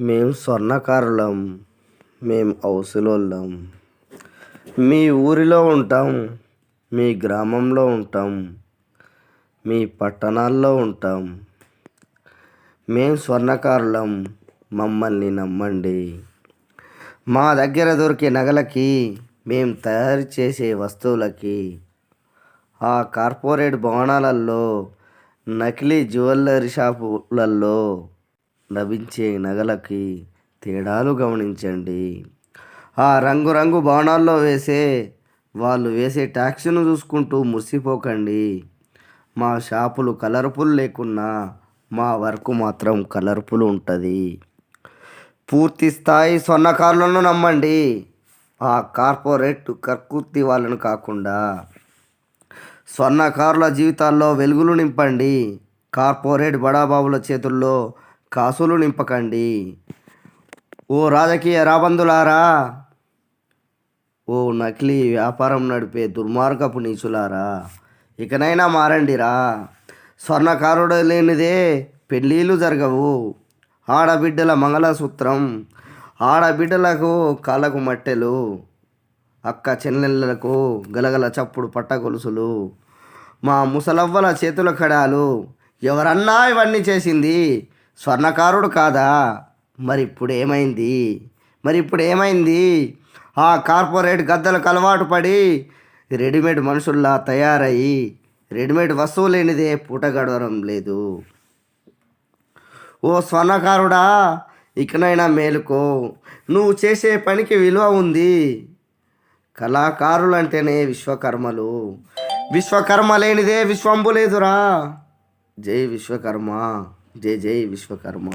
మేము స్వర్ణకారులం మేము హౌసులోళ్ళం మీ ఊరిలో ఉంటాం మీ గ్రామంలో ఉంటాం మీ పట్టణాల్లో ఉంటాం. మేము స్వర్ణకారులం మమ్మల్ని నమ్మండి. మా దగ్గర దొరికే నగలకి మేము తయారు చేసే వస్తువులకి ఆ కార్పొరేట్ భవనాలలో నకిలీ జ్యువెలరీ షాపులలో లభించే నగలకి తేడాలు గమనించండి. ఆ రంగురంగు బాణాల్లో వేసే వాళ్ళు వేసే ట్యాక్స్ను చూసుకుంటూ మురిసిపోకండి. మా షాపులు కలర్ఫుల్ లేకున్నా మా వర్క్ మాత్రం కలర్ఫుల్ ఉంటుంది. పూర్తి స్థాయి స్వర్ణకారులను నమ్మండి. ఆ కార్పొరేట్ కర్కుర్తి వాళ్ళను కాకుండా స్వర్ణకారుల జీవితాల్లో వెలుగులు నింపండి. కార్పొరేట్ బడాబాబుల చేతుల్లో కాసులు నింపకండి. ఓ రాజకీయ రాబందులారా ఓ నకిలీ వ్యాపారం నడిపే దుర్మార్గపు నీచులారా ఇకనైనా మారండిరా. స్వర్ణకారుడు లేనిదే పెళ్ళిళ్ళు జరగవు. ఆడబిడ్డల మంగళసూత్రం ఆడబిడ్డలకు కాళ్ళకు మట్టెలు అక్క చెల్లెళ్ళకు గలగల చప్పుడు పట్ట గొలుసులు మా ముసలవ్వల చేతుల కడాలు ఎవరన్నా ఇవన్నీ చేసింది. స్వర్ణకారుడు కాదా? మరి ఇప్పుడు ఏమైంది మరి ఇప్పుడు ఏమైంది ఆ కార్పొరేట్ గద్దలకు అలవాటు పడి రెడీమేడ్ మనుషుల్లా తయారయ్యి రెడీమేడ్ వస్తువు లేనిదే పూట గడవడం లేదు. ఓ స్వర్ణకారుడా ఇకనైనా మేలుకో. నువ్వు చేసే పనికి విలువ ఉంది. కళాకారులు అంటేనే విశ్వకర్మలు. విశ్వకర్మ లేనిదే విశ్వంబు లేదురా. జై విశ్వకర్మ. జై జై విశ్వకర్మ.